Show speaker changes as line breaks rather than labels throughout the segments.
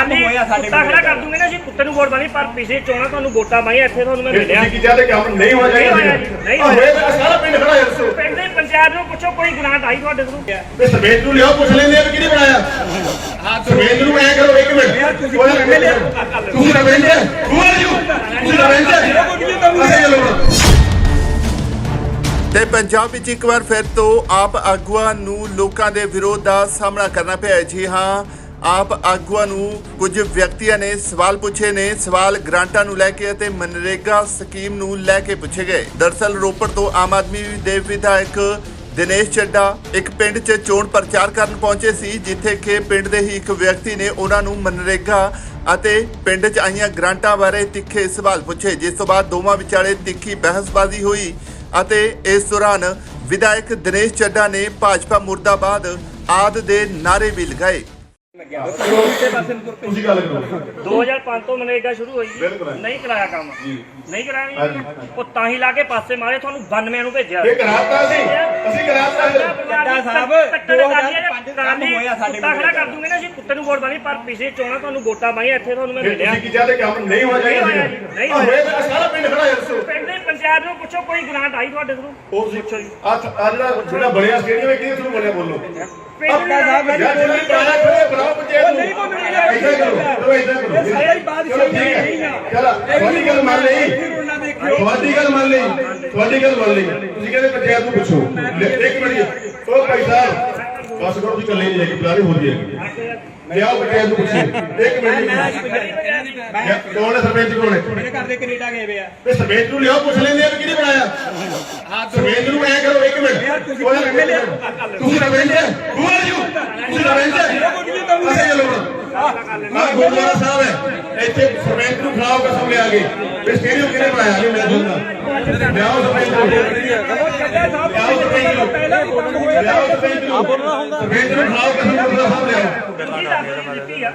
ਕੰਮ ਹੋਇਆ ਸਾਡੇ
ਕੁੱਤਾ ਖੜਾ ਕਰ ਦੂੰਗੇ ਨਾ ਜੀ ਕੁੱਤੇ ਨੂੰ ਵੋਟ ਪਾਣੀ ਪਰ ਪਿਛੇ ਚੋਣਾਂ ਤੁਹਾਨੂੰ ਵੋਟਾਂ ਪਾਈਆਂ ਇੱਥੇ ਤੁਹਾਨੂੰ ਮੈਂ
ਫਿਰ
ਮਿਲਿਆ।
ਤੁਸੀਂ ਕੀ ਚਾਹਤੇ ਕੰਮ ਨਹੀਂ ਹੋਣਾ
ਨਹੀਂ ਹੋਇਆ
ਚਾਹੀਦਾ
ਜੀ, ਨਹੀਂ
ਆਹ ਹੋਇਆ। ਤਾਂ ਸਾਰਾ ਪਿੰਡ ਖੜਾ ਹੈ ਦੱਸੋ।
ਪਿੰਡ ਦੇ ਪੰਚਾਇਤ ਨੂੰ ਪੁੱਛੋ ਕੋਈ ਗ੍ਰਾਂਟ ਆਈ ਤੁਹਾਡੇ ਕੋਲ?
ਤੇ ਸਰਪੰਚ ਨੂੰ ਲਿਆਓ ਪੁੱਛ ਲੈਂਦੇ ਆ ਵੀ ਕਿਹਨੇ ਬਣਾਇਆ। ਹਾਂ ਸਰਪੰਚ ਨੂੰ ਐ ਕਰੋ ਇੱਕ ਮਿੰਟ। ਤੁਸੀਂ ਐਮਐਲਏ ਤੁਸੀਂ ਸਰਪੰਚ ਹੈ Who are you? ਤੁਸੀਂ ਸਰਪੰਚ ਹੈ ਅਸੀਂ ਚਲੋ
ਤੇ ਪੰਜਾਬ ਵਿੱਚ ਇੱਕ ਵਾਰ ਫਿਰ ਤੋਂ ਆਪ ਆਗੂਆਂ ਨੂੰ ਲੋਕਾਂ ਦੇ ਵਿਰੋਧ ਦਾ ਸਾਹਮਣਾ ਕਰਨਾ ਪਿਆ। ਜੀ ਹਾਂ ਆਪ ਆਗੂਆਂ ਨੂੰ ਕੁਝ ਵਿਅਕਤੀਆਂ ਨੇ ਸਵਾਲ ਪੁੱਛੇ ਨੇ, ਸਵਾਲ ਗ੍ਰਾਂਟਾਂ ਨੂੰ ਲੈ ਕੇ ਅਤੇ ਮਨਰੇਗਾ ਸਕੀਮ ਨੂੰ ਲੈ ਕੇ ਪੁੱਛੇ ਗਏ। ਦਰਸਲ ਰੋਪੜ ਤੋਂ ਆਮ ਆਦਮੀ ਦੇ ਵਿਧਾਇਕ ਦਿਨੇਸ਼ ਚੱਡਾ ਇੱਕ ਪਿੰਡ 'ਚ ਚੋਣ ਪ੍ਰਚਾਰ ਕਰਨ ਪਹੁੰਚੇ ਸੀ, ਜਿੱਥੇ ਕਿ ਪਿੰਡ ਦੇ ਹੀ ਇੱਕ ਵਿਅਕਤੀ ਨੇ ਉਹਨਾਂ ਨੂੰ ਮਨਰੇਗਾ ਅਤੇ ਪਿੰਡ 'ਚ ਆਈਆਂ ਗ੍ਰਾਂਟਾਂ ਬਾਰੇ ਤਿੱਖੇ ਸਵਾਲ ਪੁੱਛੇ, ਜਿਸ ਤੋਂ ਬਾਅਦ ਦੋਵਾਂ ਵਿਚਾਲੇ ਤਿੱਖੀ ਬਹਿਸਬਾਜ਼ੀ ਹੋਈ ਅਤੇ ਇਸ ਦੌਰਾਨ ਵਿਧਾਇਕ ਦਿਨੇਸ਼ ਚੱਡਾ ਨੇ ਭਾਜਪਾ ਮੁਰਦਾਬਾਦ ਆਦ ਦੇ ਨਾਰੇ ਵੀ ਲਗਾਏ।
ਤੁਸੀਂ ਗੱਲ ਕਰੋ।
2005 ਤੋਂ ਮਨਰੇਗਾ ਸ਼ੁਰੂ ਹੋਈ। ਜੀ।
ਬਿਲਕੁਲ।
ਨਹੀਂ ਕਰਾਇਆ ਕੰਮ।
ਜੀ।
ਨਹੀਂ ਕਰਾਇਆ
ਹਾਂਜੀ।
ਜੀ। ਉਹ ਤਾਂ ਹੀ ਲਾ ਕੇ ਪਾਸੇ ਮਾਰੇ ਤੁਹਾਨੂੰ 92 ਨੂੰ ਭੇਜਿਆ।
ਇਹ ਕਰਾਤਾ ਸੀ। ਅਸੀਂ ਕਰਾਤਾ
ਚੱਡਾ ਸਾਹਿਬ, 2005 ਕੰਮ ਹੋਇਆ ਸਾਡੇ
ਕੁੱਤਾ ਖੜਾ ਕਰ ਦੂੰਗੇ ਨਾ ਜੀ ਕੁੱਤੇ ਨੂੰ ਵੋਟ ਪਾਣੀ ਪਰ ਪਿਛੇ ਚੋਣਾਂ ਤੁਹਾਨੂੰ ਵੋਟਾਂ ਪਾਈਆਂ ਇੱਥੇ ਤੁਹਾਨੂੰ ਮੈਂ
ਫਿਰ
ਮਿਲਿਆ।
ਤੁਸੀਂ ਕੀ ਚਾਹਤੇ ਕੰਮ ਨਹੀਂ ਹੋਣਾ ਚਾਹੀਦਾ
ਨਹੀਂ ਹੋਇਆ ਜੀ, ਨਹੀਂ
ਆਹ ਹੋਇਆ। ਤਾਂ ਸਾਰਾ ਪਿੰਡ ਖੜਾ ਹੈ ਦੱਸੋ।
ਪਿੰਡ ਦੇ ਪੰਚਾਇਤ ਨੂੰ ਪੁੱਛੋ ਕੋਈ ਗ੍ਰਾਂਟ ਆਈ ਤੁਹਾਡੇ ਕੋਲ
ਉਹ ਪੁੱਛੋ ਜੀ। ਆ ਜਿਹੜਾ ਜਿਹੜਾ ਬਣਿਆ ਸਟੇਡੀਅਮ ਹੈ ਕਿਹਦੇ ਥਰੂ ਬਣਿਆ ਬੋਲੋ?
ਚੱਡਾ ਸਾਹਿਬ
ਯਾਰ ਤੁਸੀਂ ਪਾਇਆ ਖੜੇ ਬਣਾਓ ਪੰਚਾਇਤ ਨੂੰ
ਨਹੀਂ ਕੋਈ ਬਣਿਆ।
ਏਦਾਂ ਕਰੋ
ਸਾਰਾ ਹੀ ਬਾਅਦ
ਚਲੋ ਠੀਕ ਹੈ ਚਲੋ ਤੁਹਾਡੀ ਗੱਲ ਮੰਨ ਲਈ ਤੁਹਾਡੀ ਗੱਲ ਮੰਨ ਲਈ ਤੁਹਾਡੀ ਗੱਲ ਮੰਨ ਲਈ ਤੁਸੀਂ ਕਹਿੰਦੇ ਪੰਚਾਇਤ ਨੂੰ ਪੁੱਛੋ ਇੱਕ ਮਿੰਟ ਜੀ ਉਹ ਭਾਈ ਸਾਹਿਬ ਬਸ ਕਰੋ ਤੁਸੀਂ ਇਕੱਲੇ ਨਹੀਂ ਜਾਏਗੀ ਬੁਲਾਰੇ ਹੋ ਜਾਏਗੀ ਲਿਆਓ ਪੰਚਾਇਤ ਨੂੰ ਪੁੱਛੋ ਇੱਕ ਮਿੰਟ ਜੀ ਕੌਣ ਹੈ ਸਰਪੰਚ ਕੌਣ ਹੈ
ਮੇਰੇ ਘਰ ਦੇ ਕੈਨੇਡਾ ਗਏ ਵੇ ਆ
ਤੇ ਸਰਪੰਚ ਨੂੰ ਲਿਆਓ ਪੁੱਛ ਲੈਂਦੇ ਆ ਕਿਹਨੇ ਬਣਾਇਆ ਸਰਪੰਚ ਨੂੰ ਐ ਕਰੋ ਇੱਕ ਮਿੰਟ
ਤੁਸੀਂ
ਸਰਪੰਚ ਹੈ you? ਤੁਸੀਂ ਸਰਪੰਚ ਅਸੀਂ ਚਲੋ ਮੈਂ ਗੁਰਦੁਆਰਾ ਸਾਹਿਬ ਹੈ ਇੱਥੇ ਸਰਪੰਚ ਨੂੰ ਖਿਲਾਓ ਕਸਮ ਲਿਆ ਗਏ ਵੀ ਸਟੇਡੀਅਮ ਕਿਹਨੇ ਬਣਾਇਆ? ਨਹੀਂ ਮੈਂ ਦੱਸਦਾ ਵਿਆਹ ਤੋਂ
ਪਹਿਲਾਂ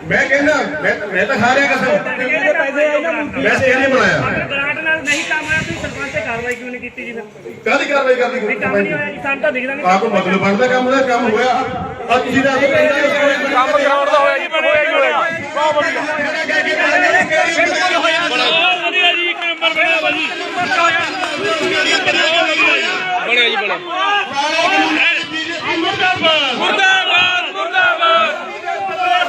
ਮੈਂ ਕਹਿੰਦਾ ਮੈਂ ਤਾਂ ਖਾ ਰਿਹਾ ਕਸਮ ਮੈਂ ਸਟੇਜ ਨਹੀਂ
ਬਣਾਇਆ। ਗ੍ਰਾਂਟ ਨਾਲ ਨਹੀਂ ਕੰਮ ਹੋਇਆ ਤੁਸੀਂ ਸਰਪੰਚ ਤੇ ਕਾਰਵਾਈ ਕਿਉਂ ਨਹੀਂ ਕੀਤੀ ਜੀ ਫਿਰ
ਕਾਹਦੀ ਕਾਰਵਾਈ ਕਰਨੀ?
ਕੋਈ ਕੰਮ ਨਹੀਂ ਹੋਇਆ ਜੀ ਸਾਨੂੰ ਤਾਂ ਦਿਖਦਾ ਨਹੀਂ
ਆਹ ਕੋਈ ਮਤਲਬ ਬਣਦਾ ਕੰਮ ਦਾ? ਕੰਮ ਹੋਇਆ? ਆ ਤੁਸੀਂ ਦਾ ਕੰਮ ਕਰਾਉਣ ਦਾ ਹੋਇਆ ਜੀ ਹੋਇਆ ਹੀ ਹੋਇਆ ਬਹੁਤ
ਵਧੀਆ ਹੋਇਆ ਜੀ ਨੰਬਰ ਬਣਿਆ ਬਾਜੀ। ਹੋਇਆ ਜੀ ਬਣਾ ਮੁਰਦਾਬਾਦ ਮੁਰਦਾਬਾਦ। ਮੁਰਦਾਬਾਦ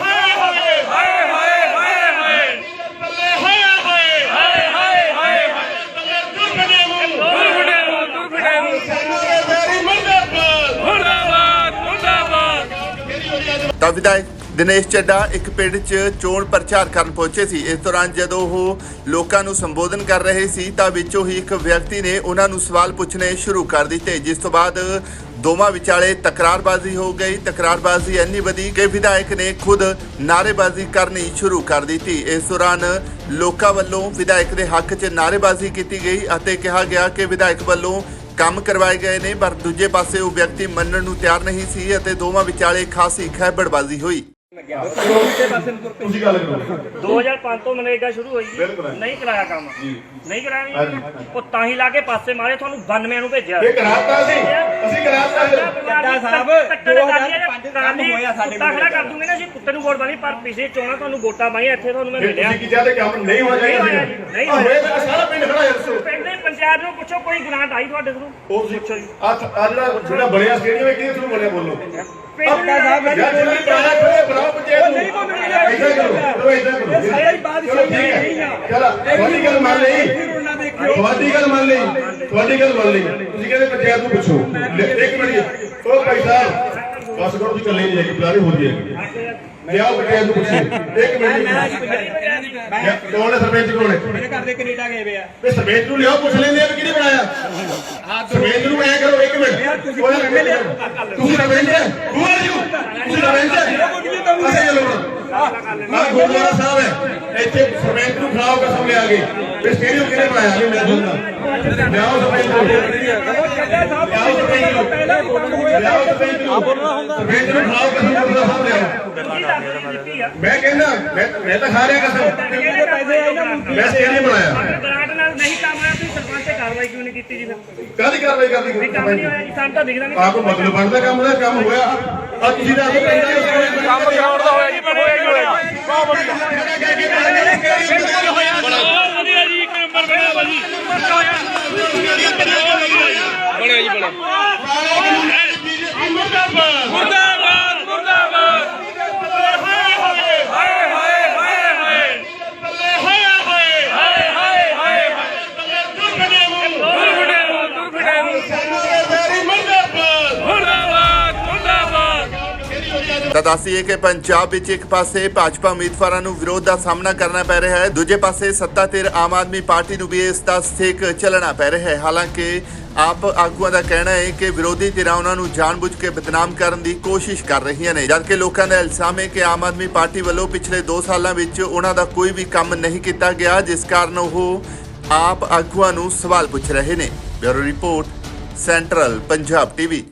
ਹਾਏ ਹਾਏ ਹਾਏ। ਹਾਏ ਹਾਏ ਹਾਏ ਹਾਏ। ਦੁਰਫਟੇ ਮੁਰਦਾਬਾਦ ਮੁਰਦਾਬਾਦ ਮੁਰਦਾਬਾਦ।
ਤਾਂ ਦਿਨੇਸ਼ ਚੱਡਾ ਇੱਕ ਪਿੰਡ 'ਚ ਚੋਣ ਪ੍ਰਚਾਰ ਕਰਨ ਪਹੁੰਚੇ ਸੀ। ਇਸ ਦੌਰਾਨ ਜਦੋਂ ਉਹ ਲੋਕਾਂ ਨੂੰ ਸੰਬੋਧਨ ਕਰ ਰਹੇ ਸੀ, ਤਾਂ ਵਿੱਚੋਂ ਹੀ ਇੱਕ ਵਿਅਕਤੀ ਨੇ ਉਹਨਾਂ ਨੂੰ ਸਵਾਲ ਪੁੱਛਣੇ ਸ਼ੁਰੂ ਕਰ ਦਿੱਤੇ, ਜਿਸ ਤੋਂ ਬਾਅਦ ਦੋਵਾਂ ਵਿਚਾਲੇ ਤਕਰਾਰਬਾਜ਼ੀ ਹੋ ਗਈ। ਤਕਰਾਰਬਾਜ਼ੀ ਇੰਨੀ ਵਧੀ ਕਿ ਵਿਧਾਇਕ ਨੇ ਖੁਦ ਨਾਅਰੇਬਾਜ਼ੀ ਕਰਨੀ ਸ਼ੁਰੂ ਕਰ ਦਿੱਤੀ। ਇਸ ਦੌਰਾਨ ਲੋਕਾਂ ਵੱਲੋਂ ਵਿਧਾਇਕ ਦੇ ਹੱਕ 'ਚ ਨਾਅਰੇਬਾਜ਼ੀ ਕੀਤੀ ਗਈ ਅਤੇ ਕਿਹਾ ਗਿਆ ਕਿ ਵਿਧਾਇਕ ਵੱਲੋਂ ਕੰਮ ਕਰਵਾਏ ਗਏ ਨੇ, ਪਰ ਦੂਜੇ ਪਾਸੇ ਉਹ ਵਿਅਕਤੀ ਮੰਨਣ ਨੂੰ ਤਿਆਰ ਨਹੀਂ ਸੀ ਅਤੇ ਦੋਵਾਂ ਵਿਚਾਲੇ ਖਾਸੀ ਖਹਿਬੜਬਾਜ਼ੀ ਹੋਈ।
ਤੁਸੀਂ ਗੱਲ ਕਰੋ।
2005 ਤੋਂ ਮਨਰੇਗਾ ਸ਼ੁਰੂ ਹੋਈ। ਜੀ।
ਬਿਲਕੁਲ।
ਨਹੀਂ ਕਰਾਇਆ ਕੰਮ।
ਜੀ।
ਨਹੀਂ ਕਰਾਇਆ ਜੀ।
ਹਾਂਜੀ।
ਉਹ ਤਾਂ ਹੀ ਲਾ ਕੇ ਪਾਸੇ ਮਾਰੇ ਤੁਹਾਨੂੰ 92 ਨੂੰ ਭੇਜਿਆ।
ਇਹ ਕਰਾਤਾ ਸੀ ਅਸੀਂ ਕਰਾਤਾ
ਚੱਡਾ ਸਾਹਿਬ, 2005 ਕੰਮ ਹੋਇਆ ਸਾਡੇ
ਕੁੱਤਾ ਖੜਾ ਕਰ ਦੂੰਗੇ ਨਾ ਜੀ ਕੁੱਤੇ ਨੂੰ ਵੋਟ ਪਾਣੀ ਪਰ ਪਿਛੇ ਚੋਣਾਂ ਤੁਹਾਨੂੰ ਵੋਟਾਂ ਪਾਈਆਂ ਇੱਥੇ ਤੁਹਾਨੂੰ ਮੈਂ
ਫਿਰ
ਮਿਲਿਆ।
ਤੁਸੀਂ ਕੀ ਚਾਹਤੇ ਕੰਮ ਨਹੀਂ ਹੋਣਾ ਚਾਹੀਦਾ।
ਨਹੀਂ ਹੋਇਆ ਜੀ, ਨਹੀਂ
ਆਹ ਹੋਇਆ ਤਾਂ ਸਾਰਾ ਪਿੰਡ ਖੜਾ ਹੈ ਦੱਸੋ
ਪਿੰਡ ਦੇ ਪੰਚਾਇਤ ਨੂੰ ਪੁੱਛੋ ਕੋਈ ਗ੍ਰਾਂਟ ਆਈ ਤੁਹਾਡੇ ਕੋਲ?
ਉਹ ਪੁੱਛੋ ਜੀ। ਆ ਜਿਹੜਾ ਜਿਹੜਾ ਬਣਿਆ ਸਟੇਡੀਅਮ ਹੈ ਕਿਹਦੇ ਥਰੂ ਬਣਿਆ ਬੋਲੋ?
ਚੱਡਾ ਸਾਹਿਬ
ਯਾਰ ਤੁਸੀਂ ਪਾਇਆ ਖੜੇ
ਨਹੀਂ ਬਣਿਆ।
ਏਦਾਂ ਕਰੋ ਏਦਾਂ ਕਰੋ।
ਸਾਰਾ ਹੀ ਬਾਅਦ
ਚਲੋ ਠੀਕ ਹੈ। ਚਲੋ ਤੁਹਾਡੀ ਗੱਲ ਮੰਨ ਲਈ। ਤੁਹਾਡੀ ਗੱਲ ਮੰਨ ਲਈ। ਤੁਹਾਡੀ ਗੱਲ ਮੰਨ ਲਈ। ਤੁਸੀਂ ਕਹਿੰਦੇ ਪੰਚਾਇਤ ਨੂੰ ਪੁੱਛੋ। ਇੱਕ ਮਿੰਟ। ਉਹ ਭਾਈ ਸਾਹਿਬ ਬਸ ਕਰੋ ਤੁਸੀਂ ਨਹੀਂ ਜਾਏਗੀ ਬੁਲਾਰੇ ਹੋ ਜਾਏਗੀ ਲਿਆਓ ਪੰਚਾਇਤ ਨੂੰ ਪੁੱਛੋ। ਇੱਕ ਮਿੰਟ
ਮੈਂ
ਕੌਣ ਹੈ ਸਰਪੰਚ ਕੌਣ ਹੈ?
ਮੇਰੇ ਘਰ ਦੇ ਕੈਨੇਡਾ ਗਏ ਵੇ ਆ।
ਤੇ ਸਰਪੰਚ ਨੂੰ ਲਿਆਓ ਪੁੱਛ ਲੈਂਦੇ ਆ ਕਿਹਨੇ ਬਣਾਇਆ। ਸਰਪੰਚ ਨੂੰ ਐ ਕਰੋ ਇੱਕ ਮਿੰਟ।
ਤੁਸੀਂ
ਸਰਪੰਚ ਹੈ Who are you? ਤੁਸੀਂ ਸਰਪੰਚ ਹੈ ਅਸੀਂ ਚਲੋ ਮੈਂ ਗੁਰਦੁਆਰਾ ਸਾਹਿਬ ਹੈ। ਇੱਥੇ ਸਰਪੰਚ ਨੂੰ ਖਿਲਾਓ ਕਸਮ ਲਿਆ ਕੇ। ਵੀ ਸਟੇਡੀਅਮ ਕਿਹਨੇ ਬਣਾਇਆ ਨਹੀਂ ਮੈਂ ਦੱਸਦਾ ਲਿਆਓ ਸਰਪੰਚ ਨੂੰ। ਲਿਆਓ ਸਰਪੰਚ ਨੂੰ। ਲਿਆਓ ਸਰਪੰਚ ਨੂੰ। ਸਰਪੰਚ ਨੂੰ ਖਿਲਾਓ ਕਸਮ ਗੁਰਦੁਆਰਾ ਸਾਹਿਬ ਲਿਆਓ। ਮੈਂ ਕਹਿੰਦਾ ਮੈਂ ਮੈਂ ਤਾਂ ਖਾ ਰਿਹਾ ਕਸਮ।
ਨਾ
ਮੈਂ ਸਟੇਡੀਅਮ ਬਣਾਇਆ।
ਨਹੀਂ ਕੰਮ ਹੋਇਆ ਤੁਸੀਂ ਸਰਪੰਚ? ਤੇ ਕਾਰਵਾਈ ਕਿਉਂ ਨਹੀਂ ਕੀਤੀ ਜੀ ਫਿਰ
ਕਾਹਦੀ ਕਾਰਵਾਈ ਕਰਦੀ
ਵੀ ਕੰਮ ਨਹੀਂ ਹੋਇਆ? ਜੀ ਸਾਨੂੰ ਤਾਂ ਦਿਖਦਾ ਨਹੀਂ
ਕੋਈ ਮਤਲਬ ਬਣਦਾ ਕੰਮ ਦਾ ਕੰਮ ਹੋਇਆ ਆ ਤੁਸੀਂ
ਕੰਮ ਕਰਾਉਣ ਦਾ ਹੋਇਆ ਜੀ। ਹੋਇਆ ਬਣੀ ਵਧੀਆ ਜੀ ਇੱਕ ਨੰਬਰ ਬਣਿਆ ਭਾਜੀ ਬਣਿਆ ਜੀ ਬਣਾ ਮੁਰਦਾਬਾਦ।
ਤਾਂ ਦੱਸੀਏ ਕਿ ਪੰਜਾਬ ਵਿੱਚ ਇੱਕ ਪਾਸੇ ਭਾਜਪਾ ਉਮੀਦਵਾਰਾਂ ਨੂੰ ਵਿਰੋਧ ਦਾ ਸਾਹਮਣਾ ਕਰਨਾ ਪੈ ਰਿਹਾ ਹੈ, ਦੂਜੇ ਪਾਸੇ ਸੱਤਾ ਧਿਰ ਆਮ ਆਦਮੀ ਪਾਰਟੀ ਨੂੰ ਵੀ ਇਸ ਦਾ ਸਥੇਕ ਚੱਲਣਾ ਪੈ ਰਿਹਾ ਹੈ। ਹਾਲਾਂਕਿ ਆਪ ਆਗੂਆਂ ਦਾ ਕਹਿਣਾ ਹੈ ਕਿ ਵਿਰੋਧੀ ਧਿਰਾਂ ਉਹਨਾਂ ਨੂੰ ਜਾਣਬੁੱਝ ਕੇ ਬਦਨਾਮ ਕਰਨ ਦੀ ਕੋਸ਼ਿਸ਼ ਕਰ ਰਹੀਆਂ ਨੇ ਜਦਕਿ ਲੋਕਾਂ ਦਾ ਇਲਜ਼ਾਮ ਹੈ ਕਿ ਆਮ ਆਦਮੀ ਪਾਰਟੀ ਵੱਲੋਂ ਪਿਛਲੇ 2 ਸਾਲਾਂ ਵਿੱਚ ਉਹਨਾਂ ਦਾ ਕੋਈ ਵੀ ਕੰਮ ਨਹੀਂ ਕੀਤਾ ਗਿਆ, ਜਿਸ ਕਾਰਨ ਉਹ ਆਪ ਆਗੂਆਂ ਨੂੰ ਸਵਾਲ ਪੁੱਛ ਰਹੇ ਨੇ। Bureau report, central Punjab TV.